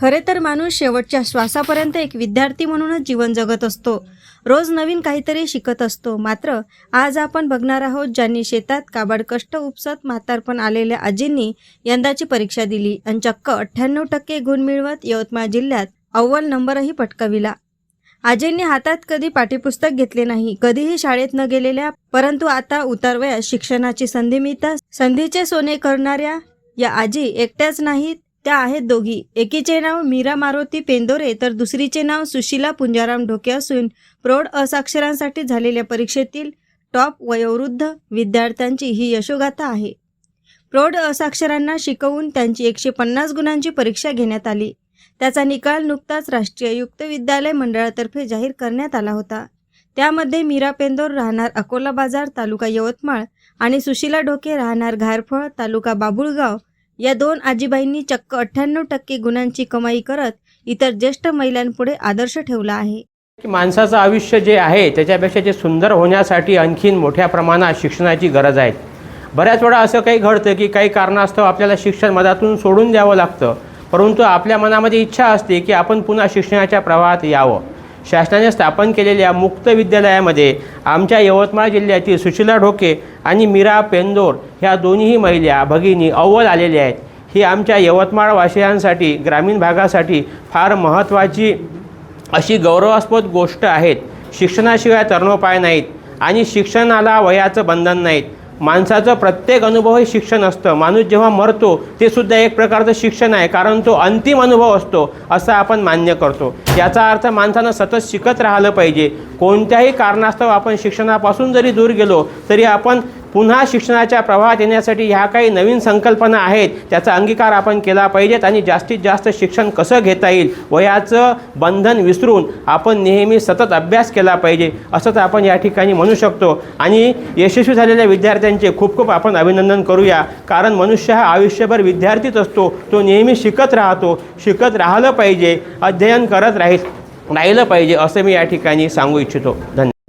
खरे तर माणूस शेवटच्या श्वासापर्यंत एक विद्यार्थी म्हणूनच जीवन जगत असतो. रोज नवीन काहीतरी शिकत असतो. मात्र आज आपण बघणार आहोत ज्यांनी शेतात काबाड कष्ट उपसत म्हातारपण आलेल्या आजींनी यंदाची परीक्षा दिली आणि चक्क अठ्ठ्याण्णव टक्के गुण मिळवत यवतमाळ जिल्ह्यात अव्वल नंबरही पटकाविला. आजींनी हातात कधी पाठ्यपुस्तक घेतले नाही कधीही शाळेत न गेलेल्या परंतु आता उतारवयात शिक्षणाची संधी मिळता संधीचे सोने करणाऱ्या या आजी एकट्याच नाहीत त्या आहेत दोघी. एकीचे नाव मीरा मारुती पेंदोरे तर दुसरीचे नाव सुशीला पुंजाराम ढोके असून प्रौढ असाक्षरांसाठी झालेल्या परीक्षेतील टॉप वयोवृद्ध विद्यार्थ्यांची ही यशोगाथा आहे. प्रौढ असाक्षरांना शिकवून त्यांची एकशे पन्नास गुणांची परीक्षा घेण्यात आली. त्याचा निकाल नुकताच राष्ट्रीय युक्त विद्यालय मंडळातर्फे जाहीर करण्यात आला होता. त्यामध्ये मीरा पेंदोर राहणार अकोला बाजार तालुका यवतमाळ आणि सुशीला ढोके राहणार घारफळ तालुका बाबुळगाव या दोन आजीबाईंनी चक्क अठ्ठ्याण्णव टक्के गुणांची कमाई करत इतर ज्येष्ठ महिलांपुढे आदर्श ठेवला आहे. की माणसाचं आयुष्य जे आहे त्याच्यापेक्षा जे सुंदर होण्यासाठी आणखीन मोठ्या प्रमाणात शिक्षणाची गरज आहे. बऱ्याच वेळा असं काही घडतं की काही कारणास्तव आपल्याला शिक्षण मधातून सोडून द्यावं लागतं. परंतु आपल्या मनामध्ये इच्छा असते की आपण पुन्हा शिक्षणाच्या प्रवाहात यावं. शासनाने स्थापन केलेल्या मुक्त विद्यालयामध्ये आमच्या यवतमाळ जिल्ह्यातील सुशीला ढोके आणि मीरा पेंदोर ह्या दोन्हीही महिला भगिनी अव्वल आलेल्या आहेत. ही आमच्या यवतमाळवासियांसाठी ग्रामीण भागासाठी फार महत्त्वाची अशी गौरवास्पद गोष्ट आहेत. शिक्षणाशिवाय तरणोपाय नाहीत आणि शिक्षणाला वयाचं बंधन नाहीत. माणसाचं प्रत्येक अनुभव हे शिक्षण असतं. माणूस जेव्हा मरतो ते सुद्धा एक प्रकारचं शिक्षण आहे कारण तो अंतिम अनुभव असतो असं आपण मान्य करतो. याचा अर्थ माणसानं सतत शिकत राहिलं पाहिजे. कोणत्याही कारणास्तव आपण शिक्षणापासून जरी दूर गेलो तरी आपण पुन्हा शिक्षणाच्या प्रवाहात येण्यासाठी ह्या काही नवीन संकल्पना आहेत त्याचा अंगीकार आपण केला पाहिजेत आणि जास्तीत जास्त शिक्षण कसं घेता येईल वयाचं बंधन विसरून आपण नेहमी सतत अभ्यास केला पाहिजे असंच आपण या ठिकाणी म्हणू शकतो. आणि यशस्वी झालेल्या विद्यार्थ्यांचे खूप खूप आपण अभिनंदन करूया कारण मनुष्य हा आयुष्यभर विद्यार्थीच असतो तो नेहमी शिकत राहतो शिकत राहिलं पाहिजे अध्ययन करत राहील राहिलं पाहिजे असं मी या ठिकाणी सांगू इच्छितो. धन्यवाद.